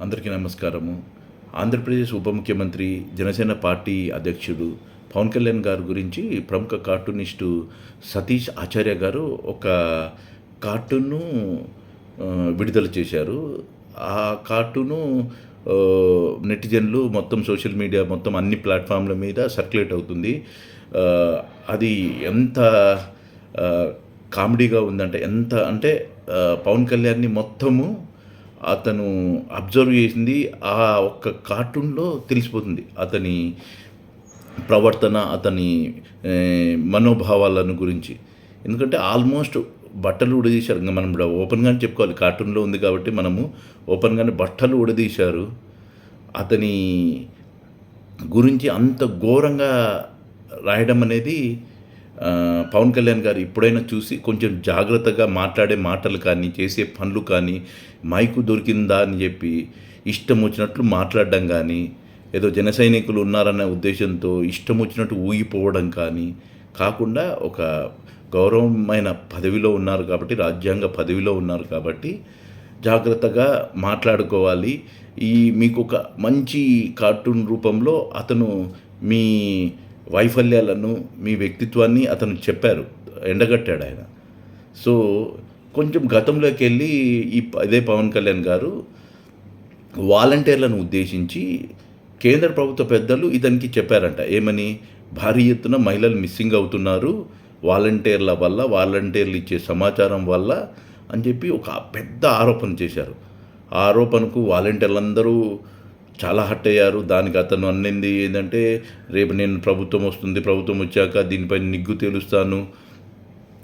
అందరికీ నమస్కారము. ఆంధ్రప్రదేశ్ ఉప ముఖ్యమంత్రి జనసేన పార్టీ అధ్యక్షుడు పవన్ కళ్యాణ్ గారి గురించి ప్రముఖ కార్టూనిస్టు సతీష్ ఆచార్య గారు ఒక కార్టూన్ను విడుదల చేశారు. ఆ కార్టూను నెటిజన్లు మొత్తం సోషల్ మీడియా మొత్తం అన్ని ప్లాట్ఫామ్ల మీద సర్క్యులేట్ అవుతుంది. అది ఎంత కామెడీగా ఉందంటే ఎంత అంటే పవన్ కళ్యాణ్ని మొత్తము అతను అబ్జర్వ్ చేసింది ఆ ఒక్క కార్టూన్లో తెలిసిపోతుంది. అతని ప్రవర్తన అతని మనోభావాలను గురించి. ఎందుకంటే ఆల్మోస్ట్ బట్టలు ఉడదీశారు. ఇంకా మనం ఇప్పుడు ఓపెన్గానే చెప్పుకోవాలి. కార్టూన్లో ఉంది కాబట్టి మనము ఓపెన్గానే బట్టలు ఉడదీశారు. అతని గురించి అంత ఘోరంగా రాయడం అనేది పవన్ కళ్యాణ్ గారు ఎప్పుడైనా చూసి కొంచెం జాగ్రత్తగా మాట్లాడే మాటలు కానీ చేసే పనులు కానీ మైకు దొరికిందా అని చెప్పి ఇష్టం వచ్చినట్లు మాట్లాడడం కానీ ఏదో జన సైనికులు ఉన్నారనే ఉద్దేశంతో ఇష్టం వచ్చినట్టు ఊగిపోవడం కానీ కాకుండా ఒక గౌరవమైన పదవిలో ఉన్నారు కాబట్టి రాజ్యాంగ పదవిలో ఉన్నారు కాబట్టి జాగ్రత్తగా మాట్లాడుకోవాలి. ఈ మీకు ఒక మంచి కార్టూన్ రూపంలో అతను మీ వైఫల్యాలను మీ వ్యక్తిత్వాన్ని అతను చెప్పారు ఎండగట్టాడు ఆయన. సో కొంచెం గతంలోకి వెళ్ళి ఈ ప- ఇదే పవన్ కళ్యాణ్ గారు వాలంటీర్లను ఉద్దేశించి కేంద్ర ప్రభుత్వ పెద్దలు ఇతనికి చెప్పారంట. ఏమని? భారీ ఎత్తున మహిళలు మిస్సింగ్ అవుతున్నారు వాలంటీర్ల వల్ల వాలంటీర్లు ఇచ్చే సమాచారం వల్ల అని చెప్పి ఒక పెద్ద ఆరోపణ చేశారు. ఆ ఆరోపణకు వాలంటీర్లందరూ చాలా హట్ అయ్యారు. దానికి అతను అన్నింది ఏంటంటే రేపు నేను ప్రభుత్వం వస్తుంది ప్రభుత్వం వచ్చాక దీనిపై నిగ్గు తేలుస్తాను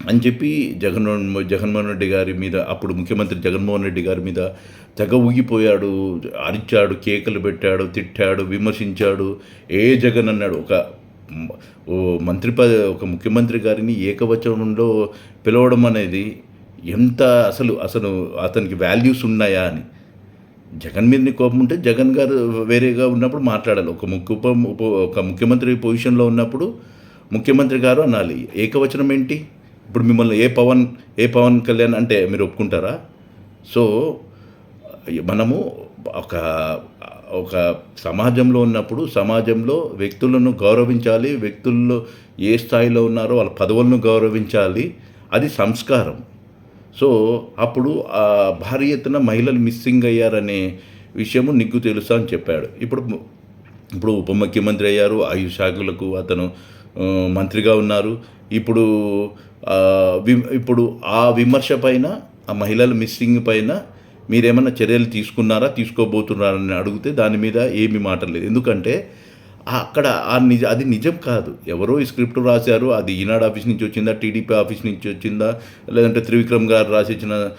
అని చెప్పి జగన్మోహన్ జగన్మోహన్ రెడ్డి గారి మీద అప్పుడు ముఖ్యమంత్రి జగన్మోహన్ రెడ్డి గారి మీద తెగ ఊగిపోయాడు అరిచాడు కేకలు పెట్టాడు తిట్టాడు విమర్శించాడు. ఏ జగన్ అన్నాడు ఒక ఓ మంత్రి పద ఒక ముఖ్యమంత్రి గారిని ఏకవచనంలో పిలవడం అనేది ఎంత అసలు అసలు అతనికి వాల్యూస్ ఉన్నాయా అని. జగన్ మీదని కోపం ఉంటే జగన్ గారు వేరేగా ఉన్నప్పుడు మాట్లాడాలి. ఒక ముఖ్య ఉప ఒక ముఖ్యమంత్రి పొజిషన్లో ఉన్నప్పుడు ముఖ్యమంత్రి గారు అనాలి. ఏకవచనం ఏంటి? ఇప్పుడు మిమ్మల్ని ఏ పవన్ ఏ పవన్ కళ్యాణ్ అంటే మీరు ఒప్పుకుంటారా? సో మనము ఒక ఒక సమాజంలో ఉన్నప్పుడు సమాజంలో వ్యక్తులను గౌరవించాలి. వ్యక్తుల్లో ఏ స్థాయిలో ఉన్నారో వాళ్ళ పదవులను గౌరవించాలి. అది సంస్కారం. సో అప్పుడు ఆ భారీ ఎత్తున మహిళలు మిస్సింగ్ అయ్యారనే విషయము నిగ్గు తెలుసా అని చెప్పాడు. ఇప్పుడు ఇప్పుడు ఉప ముఖ్యమంత్రి అయ్యారు ఆయు శాఖలకు అతను మంత్రిగా ఉన్నారు. ఇప్పుడు వి- ఇప్పుడు ఆ విమర్శ పైన ఆ మహిళల మిస్సింగ్ పైన మీరేమన్నా చర్యలు తీసుకున్నారా తీసుకోబోతున్నారని అడిగితే దాని మీద ఏమి మాట లేదు. ఎందుకంటే అక్కడ ఆ నిజ అది నిజం కాదు. ఎవరో ఈ స్క్రిప్ట్ రాశారు అది ఈనాడు ఆఫీస్ నుంచి వచ్చిందా టీడీపీ ఆఫీస్ నుంచి వచ్చిందా లేదంటే త్రివిక్రమ్ గారు రాసిచ్చిన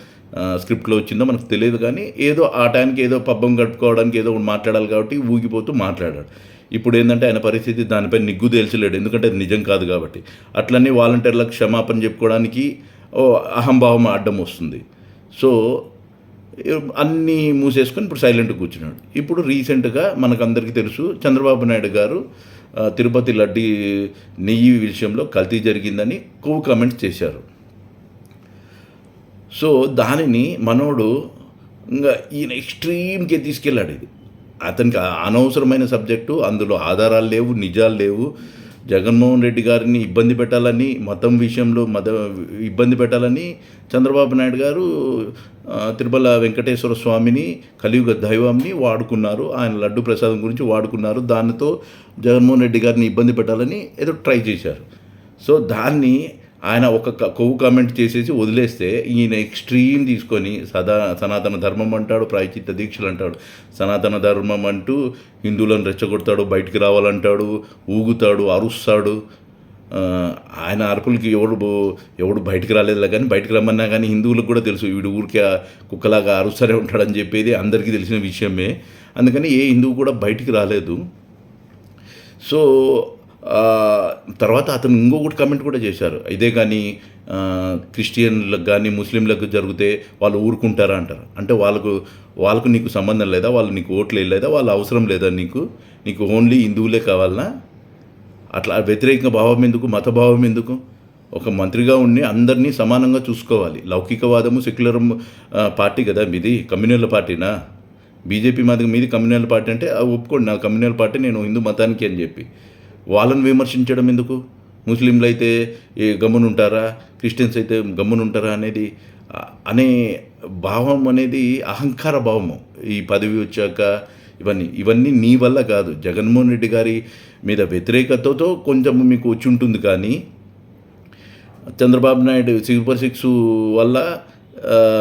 స్క్రిప్ట్లో వచ్చిందో మనకు తెలియదు కానీ ఏదో ఆ టైంకి ఏదో పబ్బం గడుపుకోవడానికి ఏదో ఒకటి మాట్లాడాలి కాబట్టి ఊగిపోతూ మాట్లాడాడు. ఇప్పుడు ఏంటంటే ఆయన పరిస్థితి దానిపై నిగ్గు తేల్చలేడు ఎందుకంటే అది నిజం కాదు కాబట్టి. అట్లనే వాలంటీర్లకు క్షమాపణ చెప్పుకోవడానికి ఓ అహంభావం అడ్డం వస్తుంది. సో అన్నీ మూసేసుకొని ఇప్పుడు సైలెంట్గా కూర్చున్నాడు. ఇప్పుడు రీసెంట్గా మనకందరికీ తెలుసు చంద్రబాబు నాయుడు గారు తిరుపతి లడ్డీ నెయ్యి విషయంలో కల్తీ జరిగిందని కో కామెంట్స్ చేశారు. సో దానిని మనోడు ఇంకా ఈయన ఎక్స్ట్రీమ్కి తీసుకెళ్ళాడు ఇది. అతనికి అనవసరమైన సబ్జెక్టు అందులో ఆధారాలు లేవు నిజాలు లేవు. జగన్మోహన్ రెడ్డి గారిని ఇబ్బంది పెట్టాలని మతం విషయంలో మత ఇబ్బంది పెట్టాలని చంద్రబాబు నాయుడు గారు తిరుమల వెంకటేశ్వర స్వామిని కలియుగ దైవంని వాడుకున్నారు. ఆయన లడ్డు ప్రసాదం గురించి వాడుకున్నారు. దానితో జగన్మోహన్ రెడ్డి గారిని ఇబ్బంది పెట్టాలని ఏదో ట్రై చేశారు. సో దాన్ని ఆయన ఒక క- కొవ్వు కామెంట్ చేసేసి వదిలేస్తే ఈయన ఎక్స్ట్రీమ్ తీసుకొని సదా సనాతన ధర్మం అంటాడు ప్రాయచిత్త దీక్షలు అంటాడు. సనాతన ధర్మం అంటూ హిందువులను రెచ్చగొడతాడు బయటికి రావాలంటాడు ఊగుతాడు అరుస్తాడు. ఆయన అరుపులకి ఎవడు ఎవడు బయటకు రాలేదులే కానీ బయటకు రమ్మన్నా కానీ హిందువులకు కూడా తెలుసు వీడు ఊరికే కుక్కలాగా అరుస్తూనే ఉంటాడని చెప్పేది అందరికీ తెలిసిన విషయమే. అందుకని ఏ హిందువు కూడా బయటికి రాలేదు. సో తర్వాత అతను ఇంకొకటి కమెంట్ కూడా చేశారు. ఇదే కానీ క్రిస్టియన్లకు కానీ ముస్లింలకు జరిగితే వాళ్ళు ఊరుకుంటారా అంటారు. అంటే వాళ్ళకు వాళ్ళకు నీకు సంబంధం లేదా వాళ్ళు నీకు ఓట్లు లేదా వాళ్ళ అవసరం లేదా నీకు? నీకు ఓన్లీ హిందువులే కావాలనా? అట్లా వ్యతిరేక భావం ఎందుకు మత భావం ఎందుకు? ఒక మంత్రిగా ఉండి అందరినీ సమానంగా చూసుకోవాలి. లౌకికవాదము సెక్యులర్ పార్టీ కదా మీది కమ్యూనల్ పార్టీనా? బీజేపీ మాది మీది కమ్యూనల్ పార్టీ అంటే ఒప్పుకోండి నా కమ్యూనల్ పార్టీ నేను హిందూ మతానికి అని చెప్పి. వాళ్ళని విమర్శించడం ఎందుకు? ముస్లింలు అయితే ఏ గమ్మునుంటారా క్రిస్టియన్స్ అయితే గమ్మునుంటారా అనేది అనే భావం అనేది అహంకార భావము. ఈ పదవి వచ్చాక ఇవన్నీ ఇవన్నీ నీ వల్ల కాదు. జగన్మోహన్ రెడ్డి గారి మీద వ్యతిరేకతతో కొంచెం మీకు వచ్చి ఉంటుంది కానీ చంద్రబాబు నాయుడు సూపర్ సిక్స్ వల్ల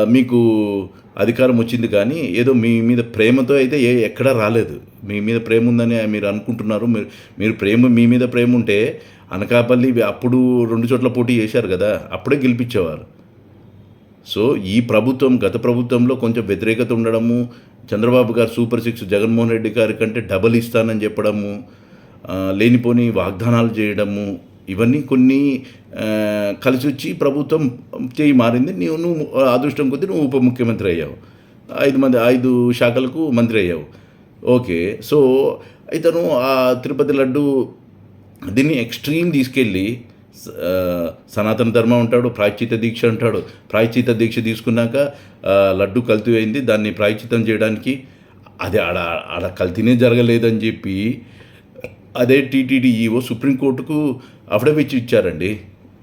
మీకు అధికారం వచ్చింది కానీ ఏదో మీ మీద ప్రేమతో అయితే ఏ ఎక్కడా రాలేదు. మీ మీద ప్రేమ ఉందని మీరు అనుకుంటున్నారు. మీరు మీరు ప్రేమ మీ మీద ప్రేమ ఉంటే అనకాపల్లి అప్పుడు రెండు చోట్ల పోటీ చేశారు కదా అప్పుడే గెలిపించేవారు. సో ఈ ప్రభుత్వం గత ప్రభుత్వంలో కొంచెం వ్యతిరేకత ఉండడము చంద్రబాబు గారు సూపర్ సిక్స్ జగన్మోహన్ రెడ్డి గారి కంటే డబల్ ఇస్తానని చెప్పడము లేనిపోని వాగ్దానాలు చేయడము ఇవన్నీ కొన్ని కలిసి వచ్చి ప్రభుత్వం చేయి మారింది. నువ్వు నువ్వు అదృష్టం కొద్దీ నువ్వు ఉప ముఖ్యమంత్రి అయ్యావు. ఐదు మంది ఐదు శాఖలకు మంత్రి అయ్యావు. ఓకే సో ఇతను ఆ తిరుపతి లడ్డు దీన్ని ఎక్స్ట్రీమ్ తీసుకెళ్ళి సనాతన ధర్మం అంటాడు ప్రాయశ్చిత దీక్ష అంటాడు. ప్రాయశ్చిత దీక్ష తీసుకున్నాక లడ్డు కల్తీ అయింది దాన్ని ప్రాయచితం చేయడానికి అది ఆడ ఆడ కల్తీనే జరగలేదని చెప్పి అదే టీటీడీ ఈవో సుప్రీంకోర్టుకు అఫిడవిట్ ఇచ్చారండి.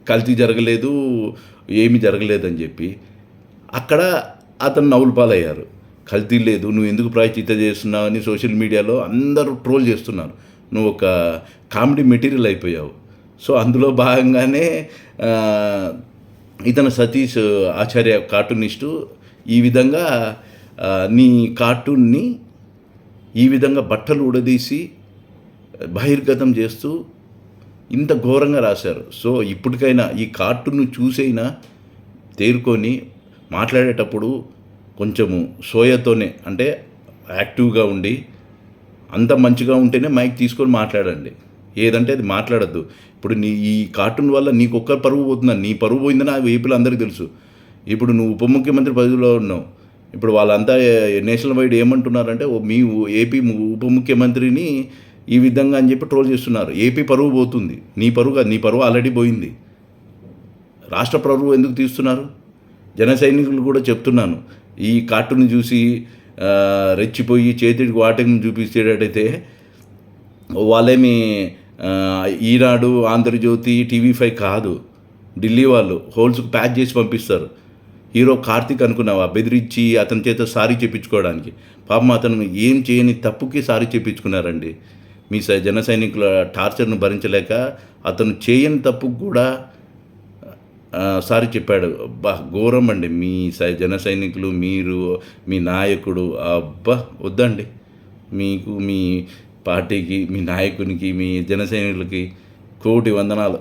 కల్తీ జరగలేదు ఏమి జరగలేదని చెప్పి. అక్కడ అతను నవ్వులు పాలయ్యారు. కల్తీ లేదు నువ్వు ఎందుకు ప్రాయచిత చేస్తున్నావు అని సోషల్ మీడియాలో అందరూ ట్రోల్ చేస్తున్నారు. నువ్వు ఒక కామెడీ మెటీరియల్ అయిపోయావు. సో అందులో భాగంగానే ఇతను సతీష్ ఆచార్య కార్టూనిస్టు. ఈ విధంగా నీ కార్టూన్ని ఈ విధంగా బట్టలు ఉడదీసి బహిర్గతం చేస్తూ ఇంత ఘోరంగా రాశారు. సో ఇప్పటికైనా ఈ కార్టూన్ను చూసైనా తేరుకొని మాట్లాడేటప్పుడు కొంచెము సోయతోనే అంటే యాక్టివ్గా ఉండి అంత మంచిగా ఉంటేనే మైక్ తీసుకొని మాట్లాడండి. ఏదంటే అది మాట్లాడద్దు. ఇప్పుడు నీ ఈ కార్టూన్ వల్ల నీకు ఒక్క పరువు పోతుందని నీ పరువు పోయిందని ఆ ఏపీలో అందరికీ తెలుసు. ఇప్పుడు నువ్వు ఉప ముఖ్యమంత్రి పదవిలో ఉన్నావు. ఇప్పుడు వాళ్ళంతా నేషనల్ వైడ్ ఏమంటున్నారంటే ఓ మీ ఏపీ ఉప ముఖ్యమంత్రిని ఈ విధంగా అని చెప్పి ట్రోల్ చేస్తున్నారు. ఏపీ పరువు పోతుంది. నీ పరువు కాదు నీ పరువు ఆల్రెడీ పోయింది. రాష్ట్ర పరువు ఎందుకు తీస్తున్నారు? జన సైనికులు కూడా చెప్తున్నాను. ఈ కార్టూన్ చూసి రెచ్చిపోయి చేతికి వాటిని చూపించేటట్టయితే వాళ్ళేమి ఈనాడు ఆంధ్రజ్యోతి టీవీ ఫైవ్ కాదు. ఢిల్లీ వాళ్ళు హోల్స్కి ప్యాక్ చేసి పంపిస్తారు. హీరో కార్తిక్ అనుకున్నావా? బెదిరించి అతని చేత సారీ చెప్పించుకోవడానికి. పాపం అతను ఏం చేయని తప్పుకి సారీ చెప్పించుకున్నారండి. మీ సై- జన సైనికుల టార్చర్ను భరించలేక అతను చేయని తప్పుకు కూడా సారీ చెప్పాడు. అబ్బా ఘోరం అండి. మీ సై జన సైనికులు మీరు మీ నాయకుడు. అబ్బా వద్దండి. మీకు మీ పార్టీకి మీ నాయకునికి మీ జనసైనికులకి కోటి వందనాలు.